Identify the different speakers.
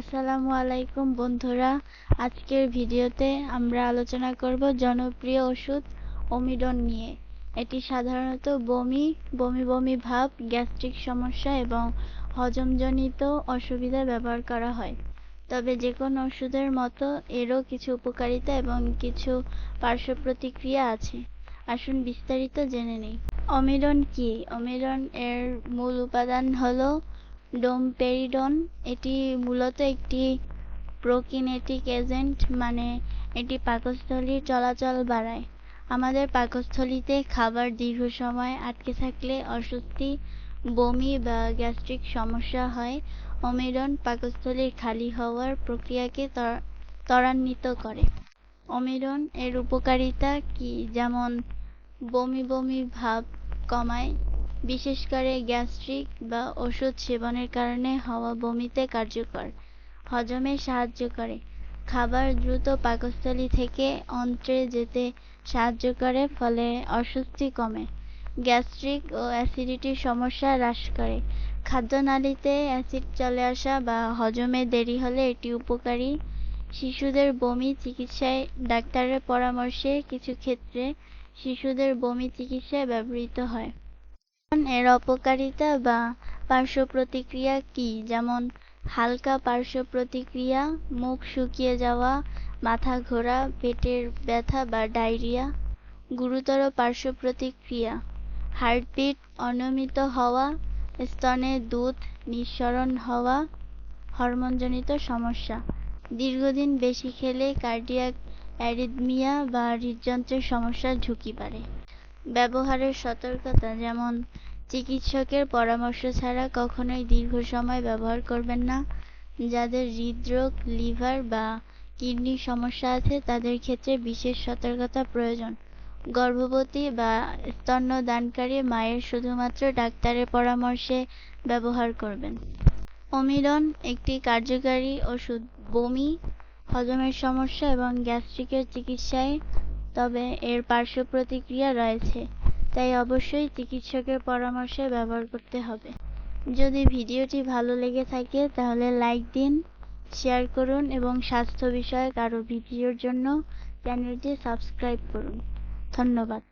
Speaker 1: আসসালামু আলাইকুম বন্ধুরা। আজকের ভিডিওতে আমরা আলোচনা করব জনপ্রিয় ওষুধ ওমিডন নিয়ে। এটি সাধারণত বমি বমি বমি ভাব, গ্যাস্ট্রিক সমস্যা এবং হজমজনিত অসুবিধা ব্যবহার করা হয়। তবে যে কোনো ওষুধের মতো এরও কিছু উপকারিতা এবং কিছু পার্শ্ব প্রতিক্রিয়া আছে। আসুন বিস্তারিত জেনে নেই। অমিডন কি? অমিডন এর মূল উপাদান হলো ডোমপেরিডন এটি মূলত একটি প্রোকিনেটিক এজেন্ট মানে এটি পাকস্থলীর চলাচল বাড়ায়। আমাদের পাকস্থলীতে খাবার দীর্ঘ সময় আটকে থাকলে অস্বস্তি, বমি বা গ্যাস্ট্রিক সমস্যা হয়। অমিডন পাকস্থলীর খালি হওয়ার প্রক্রিয়াকে ত্বরান্বিত করে। অমিডন এর উপকারিতা কি? যেমন বমি বমি ভাব কমায় বিশেষ করে গ্যাস্ট্রিক বা ওষুধ সেবনের কারণে হওয়া বমিতে কার্যকর, হজমে সাহায্য করে। খাবার দ্রুত পাকস্থলী থেকে অন্ত্রে যেতে সাহায্য করে, ফলে অস্বস্তি কমে। গ্যাস্ট্রিক ও অ্যাসিডিটির সমস্যা হ্রাস করে। খাদ্যনালীতে অ্যাসিড চলে আসা বা হজমে দেরি হলে এটি উপকারী। শিশুদের বমি চিকিৎসায় ডাক্তারের পরামর্শে কিছু ক্ষেত্রে শিশুদের বমি চিকিৎসায় ব্যবহৃত হয়। এর অপকারিতা বা পার্শ্ব প্রতিক্রিয়া কি? যেমন হালকা পার্শ্ব প্রতিক্রিয়া মুখ শুকিয়ে যাওয়া, মাথা ঘোরা, পেটের ব্যথা বা ডায়রিয়া। গুরুতর পার্শ্ব প্রতিক্রিয়া হার্টবিট অনিয়মিত হওয়া, স্তনে দুধ নিঃসরণ হওয়া, হরমোনজনিত সমস্যা। দীর্ঘদিন বেশি খেলে কার্ডিয়াক অ্যারিদমিয়া বা হৃদযন্ত্রের সমস্যার ঝুঁকি বাড়ে। ব্যবহারের সতর্কতা, যেমন চিকিৎসকের পরামর্শ ছাড়া কখনোই দীর্ঘ সময় ব্যবহার করবেন না। যাদের হৃদরোগ, লিভার বা কিডনির সমস্যা আছে, তাদের ক্ষেত্রে বিশেষ সতর্কতা প্রয়োজন। গর্ভবতী বা স্তন্যদানকারী মায়ের শুধুমাত্র ডাক্তারের পরামর্শে ব্যবহার করবেন। অমিডন একটি কার্যকারী ওষুধ। বমি, হজমের সমস্যা এবং গ্যাস্ট্রিকের চিকিৎসায় তবে এর পার্শ্ব প্রতিক্রিয়া রয়েছে, তাই অবশ্যই চিকিৎসকের পরামর্শে ব্যবহার করতে হবে। যদি ভিডিওটি ভালো লেগে থাকে, তাহলে লাইক দিন, শেয়ার করুন এবং স্বাস্থ্য বিষয়ক আরও ভিডিওর জন্য চ্যানেলটি সাবস্ক্রাইব করুন। ধন্যবাদ।